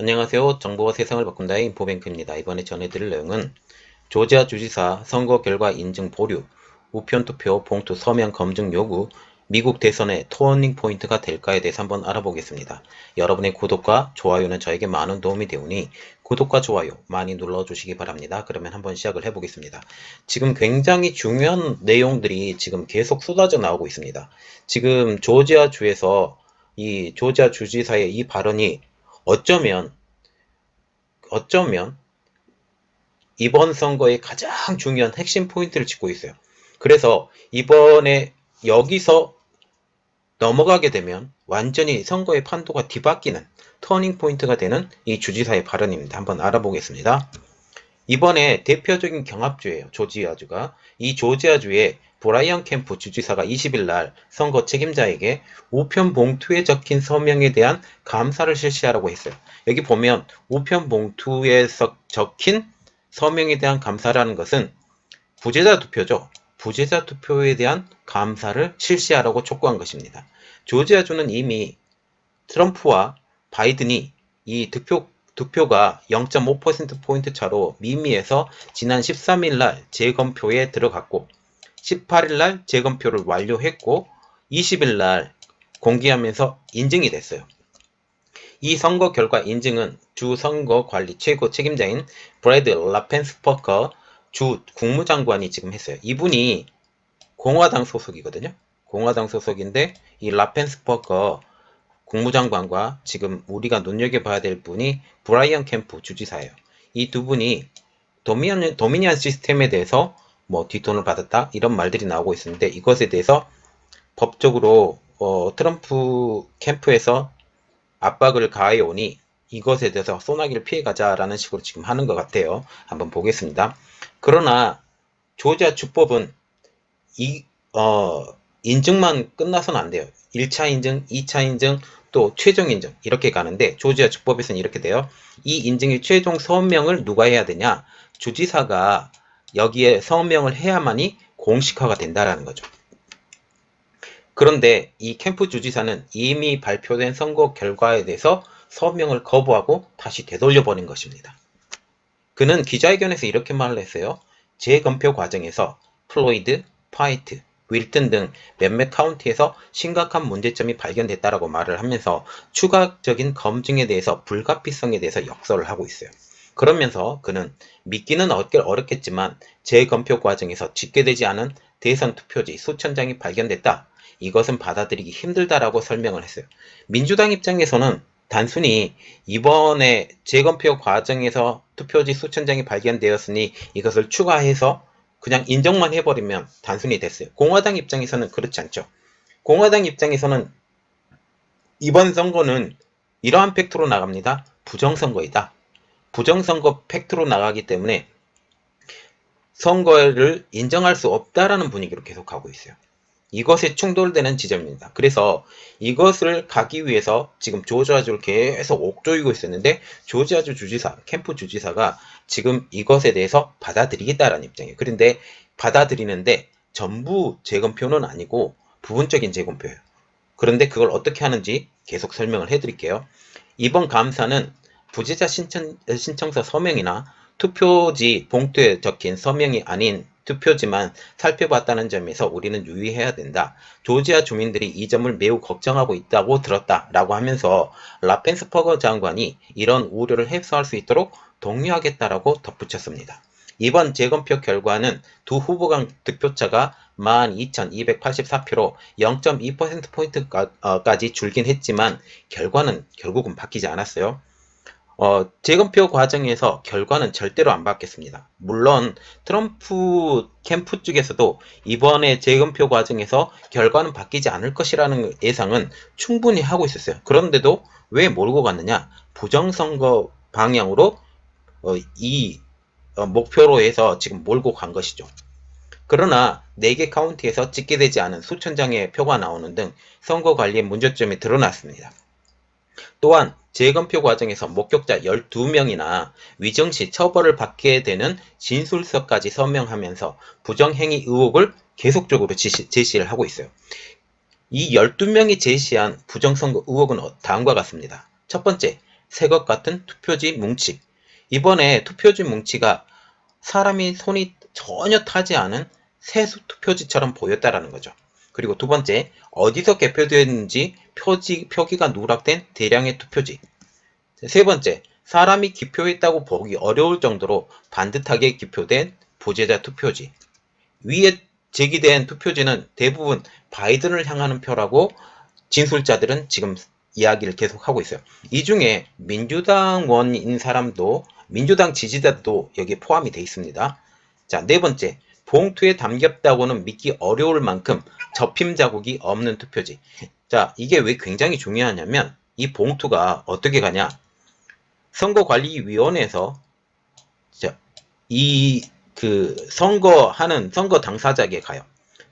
안녕하세요. 정보가 세상을 바꾼다의 인포뱅크입니다. 이번에 전해드릴 내용은 조지아 주지사 선거 결과 인증 보류, 우편 투표 봉투 서명 검증 요구, 미국 대선의 터닝 포인트가 될까에 대해서 한번 알아보겠습니다. 여러분의 구독과 좋아요는 저에게 많은 도움이 되오니 구독과 좋아요 많이 눌러주시기 바랍니다. 그러면 한번 시작을 해보겠습니다. 지금 굉장히 중요한 내용들이 지금 계속 쏟아져 나오고 있습니다. 지금 조지아 주에서 이 조지아 주지사의 이 발언이 어쩌면 어쩌면 이번 선거의 가장 중요한 핵심 포인트를 짚고 있어요. 그래서 이번에 여기서 넘어가게 되면 완전히 선거의 판도가 뒤바뀌는 터닝 포인트가 되는 이 주지사의 발언입니다. 한번 알아보겠습니다. 이번에 대표적인 경합주예요. 조지아주가. 이 조지아주에 브라이언 캠프 주지사가 20일 날 선거 책임자에게 우편 봉투에 적힌 서명에 대한 감사를 실시하라고 했어요. 여기 보면 우편 봉투에 적힌 서명에 대한 감사라는 것은 부재자 투표죠. 부재자 투표에 대한 감사를 실시하라고 촉구한 것입니다. 조지아주는 이미 트럼프와 바이든이 이 득표, 득표가 0.5%포인트 차로 미미에서 지난 13일 날 재검표에 들어갔고 18일 날 재검표를 완료했고 20일 날 공개하면서 인증이 됐어요. 이 선거 결과 인증은 주 선거 관리 최고 책임자인 브래드 라펜스퍼커 주 국무장관이 지금 했어요. 이분이 공화당 소속이거든요. 공화당 소속인데 이 라펜스퍼커 국무장관과 지금 우리가 눈여겨봐야 될 분이 브라이언 캠프 주지사예요. 이 두 분이 도미니언, 도미니언 시스템에 대해서 뭐 뒷돈을 받았다 이런 말들이 나오고 있는데 이것에 대해서 법적으로 어, 트럼프 캠프에서 압박을 가해 오니 이것에 대해서 소나기를 피해가자라는 식으로 지금 하는 것 같아요. 한번 보겠습니다. 그러나 조지아 주법은 이 어, 인증만 끝나서는 안 돼요. 1차 인증, 2차 인증, 또 최종 인증 이렇게 가는데 조지아 주법에서는 이렇게 돼요. 이 인증의 최종 서명을 누가 해야 되냐? 주지사가 여기에 서명을 해야만이 공식화가 된다라는 거죠. 그런데 이 캠프 주지사는 이미 발표된 선거 결과에 대해서 서명을 거부하고 다시 되돌려 버린 것입니다. 그는 기자회견에서 이렇게 말을 했어요. 재검표 과정에서 플로이드, 파이트, 윌튼 등 몇몇 카운티에서 심각한 문제점이 발견됐다라고 말을 하면서 추가적인 검증에 대해서 불가피성에 대해서 역설을 하고 있어요. 그러면서 그는 믿기는 어렵겠지만 재검표 과정에서 집계되지 않은 대선 투표지 수천 장이 발견됐다. 이것은 받아들이기 힘들다라고 설명을 했어요. 민주당 입장에서는 단순히 이번에 재검표 과정에서 투표지 수천 장이 발견되었으니 이것을 추가해서 그냥 인정만 해버리면 단순히 됐어요. 공화당 입장에서는 그렇지 않죠. 공화당 입장에서는 이번 선거는 이러한 팩트로 나갑니다. 부정선거이다. 부정선거 팩트로 나가기 때문에 선거를 인정할 수 없다라는 분위기로 계속 가고 있어요. 이것에 충돌되는 지점입니다. 그래서 이것을 가기 위해서 지금 조지아주를 계속 옥조이고 있었는데 조지아주 주지사, 캠프 주지사가 지금 이것에 대해서 받아들이겠다라는 입장이에요. 그런데 받아들이는데 전부 재검표는 아니고 부분적인 재검표예요. 그런데 그걸 어떻게 하는지 계속 설명을 해드릴게요. 이번 감사는 부재자 신청, 신청서 서명이나 투표지 봉투에 적힌 서명이 아닌 투표지만 살펴봤다는 점에서 우리는 유의해야 된다. 조지아 주민들이 이 점을 매우 걱정하고 있다고 들었다 라고 하면서 라펜스퍼거 장관이 이런 우려를 해소할 수 있도록 독려하겠다라고 덧붙였습니다. 이번 재검표 결과는 두 후보 간 득표차가 12,284표로 0.2%포인트까지 줄긴 했지만 결과는 결국은 바뀌지 않았어요. 어, 재검표 과정에서 결과는 절대로 안 바뀌었습니다. 물론 트럼프 캠프 쪽에서도 이번에 재검표 과정에서 결과는 바뀌지 않을 것이라는 예상은 충분히 하고 있었어요. 그런데도 왜 몰고 갔느냐? 부정선거 방향으로 어, 이 어, 목표로 해서 지금 몰고 간 것이죠. 그러나 4개 카운티에서 집계되지 않은 수천 장의 표가 나오는 등 선거 관리에 문제점이 드러났습니다. 또한 재검표 과정에서 목격자 12명이나 위정시 처벌을 받게 되는 진술서까지 서명하면서 부정행위 의혹을 계속적으로 제시, 제시를 하고 있어요. 이 12명이 제시한 부정선거 의혹은 다음과 같습니다. 첫 번째, 새것 같은 투표지 뭉치. 이번에 투표지 뭉치가 사람이 손이 전혀 타지 않은 새 투표지처럼 보였다라는 거죠. 그리고 두 번째, 어디서 개표되었는지 표지, 표기가 누락된 대량의 투표지. 세 번째, 사람이 기표했다고 보기 어려울 정도로 반듯하게 기표된 부재자 투표지. 위에 제기된 투표지는 대부분 바이든을 향하는 표라고 진술자들은 지금 이야기를 계속하고 있어요. 이 중에 민주당원인 사람도 민주당 지지자도 여기에 포함이 되어 있습니다. 자, 네 번째. 봉투에 담겼다고는 믿기 어려울 만큼 접힘 자국이 없는 투표지. 자, 이게 왜 굉장히 중요하냐면 이 봉투가 어떻게 가냐? 선거관리위원회에서 이 그 선거하는 선거 당사자에게 가요.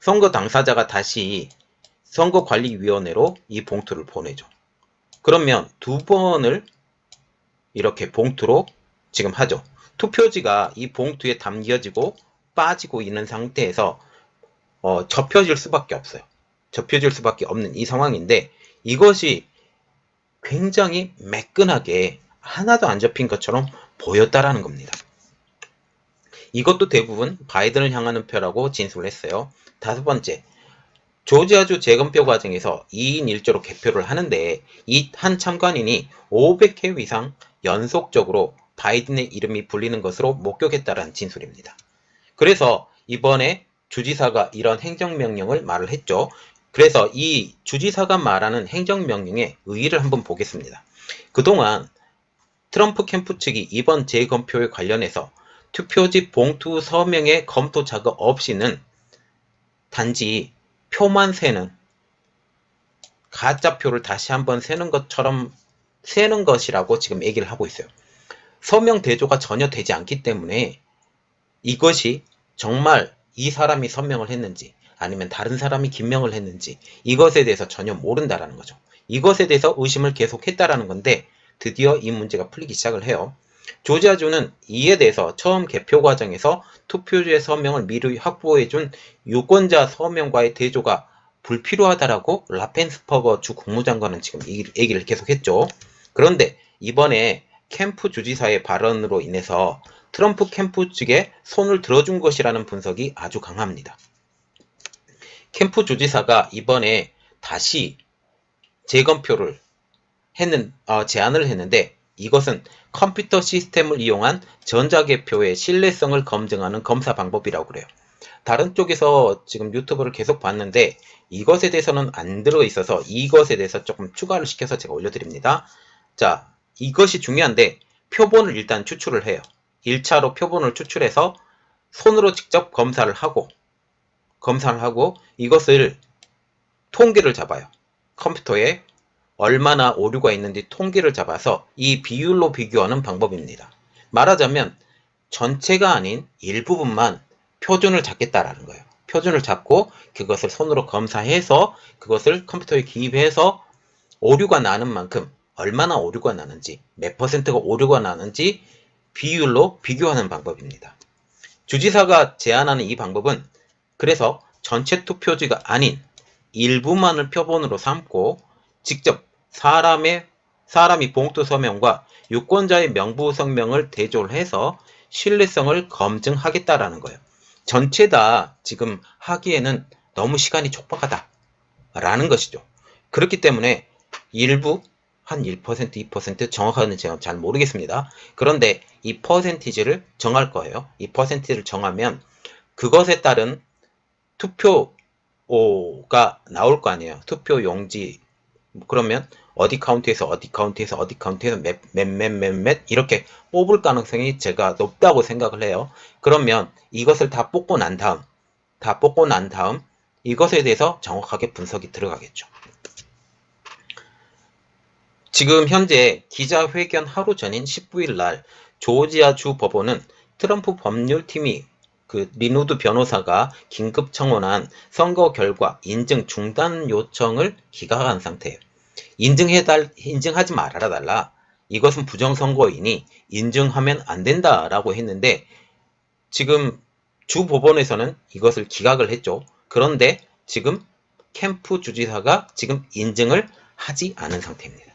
선거 당사자가 다시 선거관리위원회로 이 봉투를 보내죠. 그러면 두 번을 이렇게 봉투로 지금 하죠. 투표지가 이 봉투에 담겨지고 빠지고 있는 상태에서 어, 접혀질 수밖에 없어요. 접혀질 수밖에 없는 이 상황인데 이것이 굉장히 매끈하게 하나도 안 접힌 것처럼 보였다라는 겁니다. 이것도 대부분 바이든을 향하는 표라고 진술을 했어요. 다섯 번째, 조지아주 재검표 과정에서 2인 1조로 개표를 하는데 이 한 참관인이 500회 이상 연속적으로 바이든의 이름이 불리는 것으로 목격했다라는 진술입니다. 그래서 이번에 주지사가 이런 행정명령을 말을 했죠. 그래서 이 주지사가 말하는 행정명령의 의의를 한번 보겠습니다. 그동안 트럼프 캠프 측이 이번 재검표에 관련해서 투표지 봉투 서명의 검토 작업 없이는 단지 표만 세는 가짜표를 다시 한번 세는 것처럼 세는 것이라고 지금 얘기를 하고 있어요. 서명 대조가 전혀 되지 않기 때문에 이것이 정말 이 사람이 서명을 했는지 아니면 다른 사람이 김명을 했는지 이것에 대해서 전혀 모른다라는 거죠. 이것에 대해서 의심을 계속했다라는 건데 드디어 이 문제가 풀리기 시작을 해요. 조지아주는 이에 대해서 처음 개표 과정에서 투표지의 서명을 미리 확보해준 유권자 서명과의 대조가 불필요하다라고 라펜스퍼거 주 국무장관은 지금 얘기를 계속했죠. 그런데 이번에 캠프 주지사의 발언으로 인해서 트럼프 캠프 측에 손을 들어준 것이라는 분석이 아주 강합니다. 캠프 주지사가 이번에 다시 재검표를 했는 어, 제안을 했는데 이것은 컴퓨터 시스템을 이용한 전자개표의 신뢰성을 검증하는 검사 방법이라고 그래요. 다른 쪽에서 지금 유튜브를 계속 봤는데 이것에 대해서는 안 들어 있어서 이것에 대해서 조금 추가를 시켜서 제가 올려드립니다. 자, 이것이 중요한데 표본을 일단 추출을 해요. 1차로 표본을 추출해서 손으로 직접 검사를 하고 검사를 하고 이것을 통계를 잡아요. 컴퓨터에 얼마나 오류가 있는지 통계를 잡아서 이 비율로 비교하는 방법입니다. 말하자면 전체가 아닌 일부분만 표준을 잡겠다라는 거예요. 표준을 잡고 그것을 손으로 검사해서 그것을 컴퓨터에 기입해서 오류가 나는 만큼 얼마나 오류가 나는지 몇 퍼센트가 오류가 나는지 비율로 비교하는 방법입니다. 주지사가 제안하는 이 방법은 그래서 전체 투표지가 아닌 일부만을 표본으로 삼고 직접 사람의 사람이 봉투 서명과 유권자의 명부 성명을 대조를 해서 신뢰성을 검증하겠다라는 거예요. 전체 다 지금 하기에는 너무 시간이 촉박하다. 라는 것이죠. 그렇기 때문에 일부 한 1%, 2% 정확하게는 제가 잘 모르겠습니다. 그런데 이 퍼센티지를 정할 거예요. 이 퍼센티지를 정하면 그것에 따른 투표가 나올 거 아니에요. 투표 용지. 그러면 어디 카운트에서 어디 카운트에서 어디 카운트에서 몇몇몇몇몇 이렇게 뽑을 가능성이 제가 높다고 생각을 해요. 그러면 이것을 다 뽑고 난 다음 다 뽑고 난 다음 이것에 대해서 정확하게 분석이 들어가겠죠. 지금 현재 기자회견 하루 전인 19일 날 조지아 주 법원은 트럼프 법률팀이 그 리노드 변호사가 긴급 청원한 선거 결과 인증 중단 요청을 기각한 상태예요. 인증해달, 인증하지 말아라 달라. 이것은 부정선거이니 인증하면 안 된다라고 했는데 지금 주 법원에서는 이것을 기각을 했죠. 그런데 지금 캠프 주지사가 지금 인증을 하지 않은 상태입니다.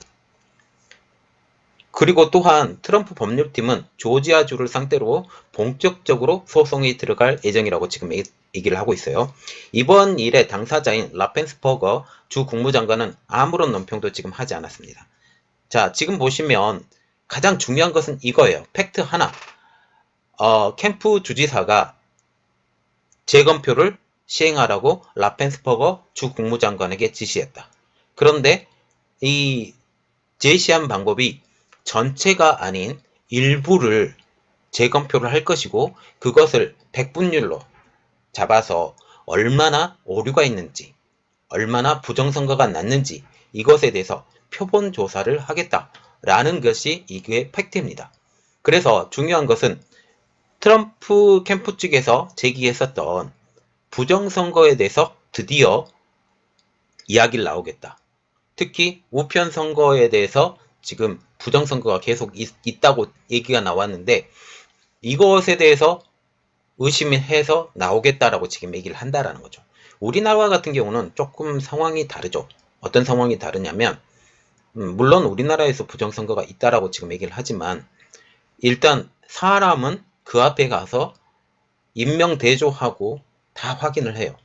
그리고 또한 트럼프 법률팀은 조지아주를 상대로 본격적으로 소송이 들어갈 예정이라고 지금 얘- 얘기를 하고 있어요. 이번 일의 당사자인 라펜스버거 주 국무장관은 아무런 논평도 지금 하지 않았습니다. 자, 지금 보시면 가장 중요한 것은 이거예요. 팩트 하나. 어, 캠프 주지사가 재검표를 시행하라고 라펜스버거 주 국무장관에게 지시했다. 그런데 이 제시한 방법이 전체가 아닌 일부를 재검표를 할 것이고 그것을 백분율로 잡아서 얼마나 오류가 있는지 얼마나 부정선거가 났는지 이것에 대해서 표본 조사를 하겠다라는 것이 이게 팩트입니다. 그래서 중요한 것은 트럼프 캠프 측에서 제기했었던 부정선거에 대해서 드디어 이야기를 나오겠다. 특히 우편 선거에 대해서 지금 부정선거가 계속 있, 있다고 얘기가 나왔는데 이것에 대해서 의심해서 나오겠다라고 지금 얘기를 한다라는 거죠. 우리나라 같은 경우는 조금 상황이 다르죠. 어떤 상황이 다르냐면 음, 물론 우리나라에서 부정선거가 있다라고 지금 얘기를 하지만 일단 사람은 그 앞에 가서 임명대조하고 다 확인을 해요.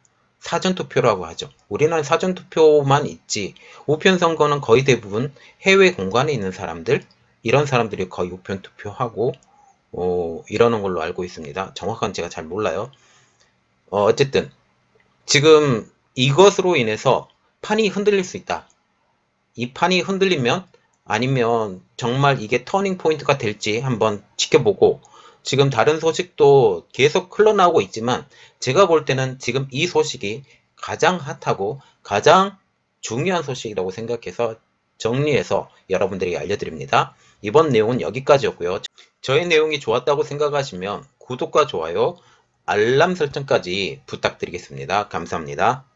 사전투표라고 하죠. 우리나라는 사전투표만 있지 우편 선거는 거의 대부분 해외 공간에 있는 사람들 이런 사람들이 거의 우편 투표하고 어, 이러는 걸로 알고 있습니다. 정확한 제가 잘 몰라요. 어, 어쨌든 지금 이것으로 인해서 판이 흔들릴 수 있다. 이 판이 흔들리면 아니면 정말 이게 터닝 포인트가 될지 한번 지켜보고 지금 다른 소식도 계속 흘러나오고 있지만 제가 볼 때는 지금 이 소식이 가장 핫하고 가장 중요한 소식이라고 생각해서 정리해서 여러분들에게 알려드립니다. 이번 내용은 여기까지였고요. 저의 내용이 좋았다고 생각하시면 구독과 좋아요, 알람 설정까지 부탁드리겠습니다. 감사합니다.